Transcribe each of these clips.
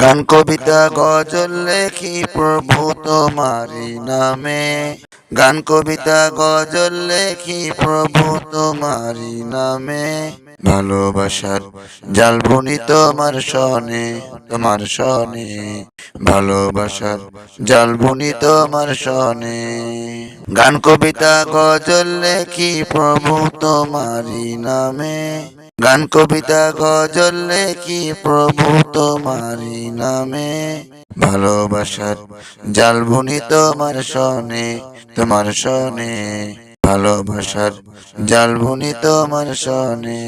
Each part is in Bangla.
গান কবিতা গজল লেখি, প্রভু তোমারি নামে। গান কবিতা গজল লেখি, প্রভু তোমারি নামে। ভালোবাসার জাল বুনি তোমার সনে তোমার সনে ভালোবাসার জাল বুনি তোমার সনে গান, কবিতা, গজল লেখি প্রভু তোমারি নামে। গান, কবিতা, গজল লেখি প্রভু তোমারি নামে। ভালোবাসার জাল বুনি তোমার সনে তোমার সনে ভালোবাসার জাল বুনি তোমার সনে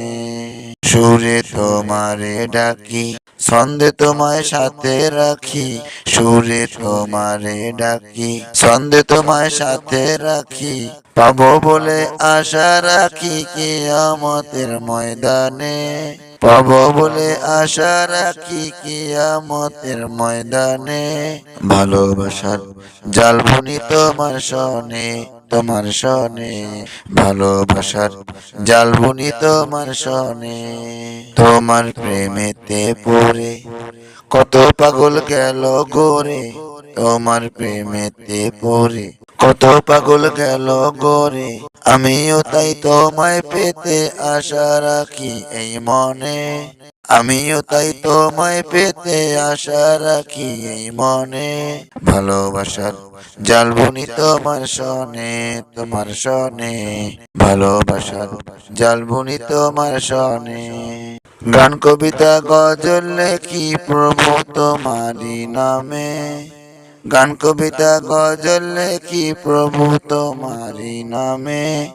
সুরে তোমারে ডাকি ছন্দে তোমায় সাথে রাখি, সুরে তোমারে ডাকি। ছন্দে তোমায় সাথে রাখি, পাবো বলে আশা রাখি কিয়ামতের ময়দানে। পাবো বলে আশা রাখি কিয়ামতের ময়দানে। ভালোবাসার জাল বুনি তোমার সনে তোমার সনে ভালোবাসার জাল বুনি তোমার সনে তোমার প্রেমেতে পড়ে কত পাগল গেল গোরে। তোমার প্রেমেতে পড়ে কত পাগল গেল গোরে। আমিও তাই তোমায় পেতে আশা রাখি এই মনে। আমিও তাই তোমায় পেতে আশা রাখি এই মনে। ভালোবাসার জাল বুনি তোমার সনে তোমার সনে। ভালোবাসার জাল বুনি তোমার সনে। গান, কবিতা, গজল, লেখি প্রভু তোমারি নামে। গান, কবিতা, গজল, লেখি প্রভু তোমারি নামে।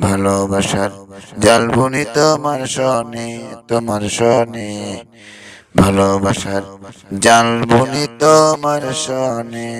ভালোবাসার জাল বুনি তোমার সনে তোমার সনে ভালোবাসার জাল বুনি তোমার সনে